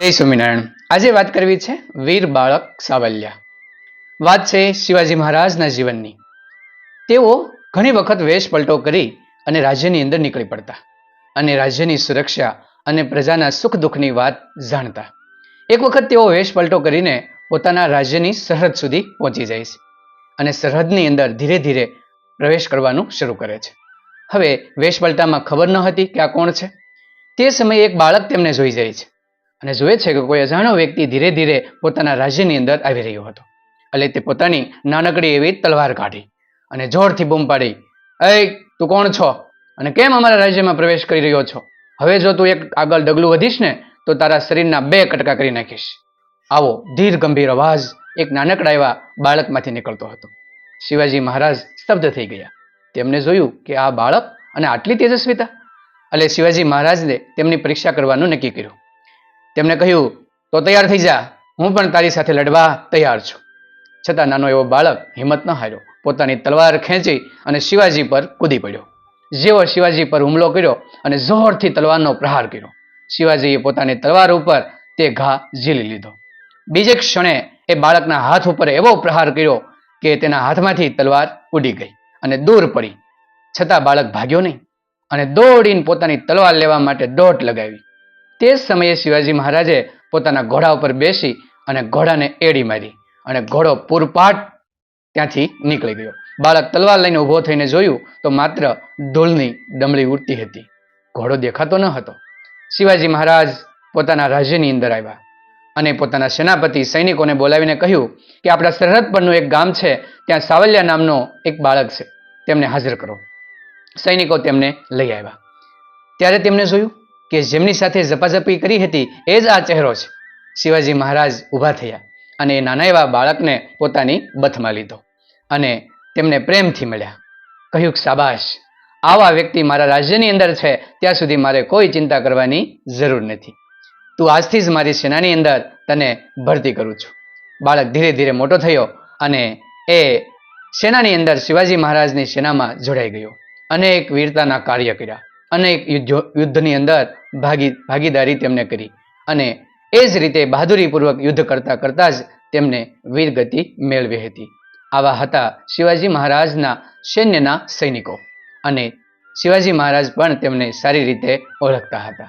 જય સ્વામિનારાયણ. આજે વાત કરવી છે વીર બાળક સાવલિયા. વાત છે શિવાજી મહારાજના જીવનની. તેઓ ઘણી વખત વેશ પલટો કરી અને રાજ્યની અંદર નીકળી પડતા અને રાજ્યની સુરક્ષા અને પ્રજાના સુખ દુઃખની વાત જાણતા. એક વખત તેઓ વેશ પલટો કરીને પોતાના રાજ્યની સરહદ સુધી પહોંચી જાય છે અને સરહદની અંદર ધીરે ધીરે પ્રવેશ કરવાનું શરૂ કરે છે. હવે વેશ પલટામાં ખબર ન હતી કે આ કોણ છે? તે સમયે એક બાળક તેમને જોઈ જાય છે. અને જુએ છે કે કોઈ અજાણ્યો વ્યક્તિ ધીરે ધીરે પોતાના રાજ્યની અંદર આવી રહ્યો હતો. એટલે તે પોતાની નાનકડી એવી તલવાર કાઢી અને જોરથી બૂમ પાડી એ તું કોણ છો? અને કેમ અમારા રાજ્યમાં પ્રવેશ કરી રહ્યો છો? હવે જો તું એક આગળ ડગલું વધીશ ને, તો તારા શરીરના બે કટકા કરી નાખીશ. આવો ધીર ગંભીર અવાજ એક નાનકડા એવા બાળકમાંથી નીકળતો હતો. શિવાજી મહારાજ સ્તબ્ધ થઈ ગયા. તેમને જોયું કે આ બાળક અને આટલી તેજસ્વીતા એટલે શિવાજી મહારાજને તેમની પરીક્ષા કરવાનું નક્કી કર્યું. તેમણે કહ્યું, તો તૈયાર થઈ જા. હું પણ તારી સાથે લડવા તૈયાર છું. છતાં નાનો એવો બાળક હિંમત ન હાર્યો. પોતાની તલવાર ખેંચી અને શિવાજી પર કૂદી પડ્યો. જેવો શિવાજી પર હુમલો કર્યો અને જોરથી તલવારનો પ્રહાર કર્યો. શિવાજીએ પોતાની તલવાર ઉપર તે ઘા ઝીલી લીધો. બીજે ક્ષણે એ બાળકના હાથ ઉપર એવો પ્રહાર કર્યો કે તેના હાથમાંથી તલવાર ઉડી ગઈ અને દૂર પડી. છતાં બાળક ભાગ્યો નહીં અને દોડીને પોતાની તલવાર લેવા માટે દોટ લગાવી. તે જ સમયે શિવાજી મહારાજે પોતાના ઘોડા ઉપર બેસી અને ઘોડાને એડી મારી અને ઘોડો પૂરપાટ ત્યાંથી નીકળી ગયો. બાળક તલવાર લઈને ઊભો થઈને જોયું તો માત્ર ધૂળની ડમળી ઉડતી હતી. ઘોડો દેખાતો ન હતો. શિવાજી મહારાજ પોતાના રાજ્યની અંદર આવ્યા અને પોતાના સેનાપતિ સૈનિકોને બોલાવીને કહ્યું કે આપણા સરહદ પરનું એક ગામ છે, ત્યાં સાવલિયા નામનો એક બાળક છે. તેમને હાજર કરો. સૈનિકો તેમને લઈ આવ્યા. ત્યારે તેમને જોયું કે જેમની સાથે ઝપાઝપી કરી હતી, એ જ આ ચહેરો છે. શિવાજી મહારાજ ઊભા થયા અને એ નાના એવા બાળકને પોતાની બથમાં લીધો અને તેમને પ્રેમથી મળ્યા. કહ્યું કે શાબાશ. આવા વ્યક્તિ મારા રાજ્યની અંદર છે, ત્યાં સુધી મારે કોઈ ચિંતા કરવાની જરૂર નથી. તું આજથી જ મારી સેનાની અંદર તને ભરતી કરું છું. બાળક ધીરે ધીરે મોટો થયો અને એ સેનાની અંદર શિવાજી મહારાજની સેનામાં જોડાઈ ગયો અનેક વીરતાના કાર્ય કર્યા. અનેક યુદ્ધની અંદર ભાગી, ભાગીદારી તેમને કરી. અને એ જ રીતે બહાદુરીપૂર્વક યુદ્ધ કરતા કરતા જ તેમને વીરગતિ મેળવી હતી. આવા હતા શિવાજી મહારાજના સૈન્યના સૈનિકો. અને શિવાજી મહારાજ પણ તેમને સારી રીતે ઓળખતા હતા.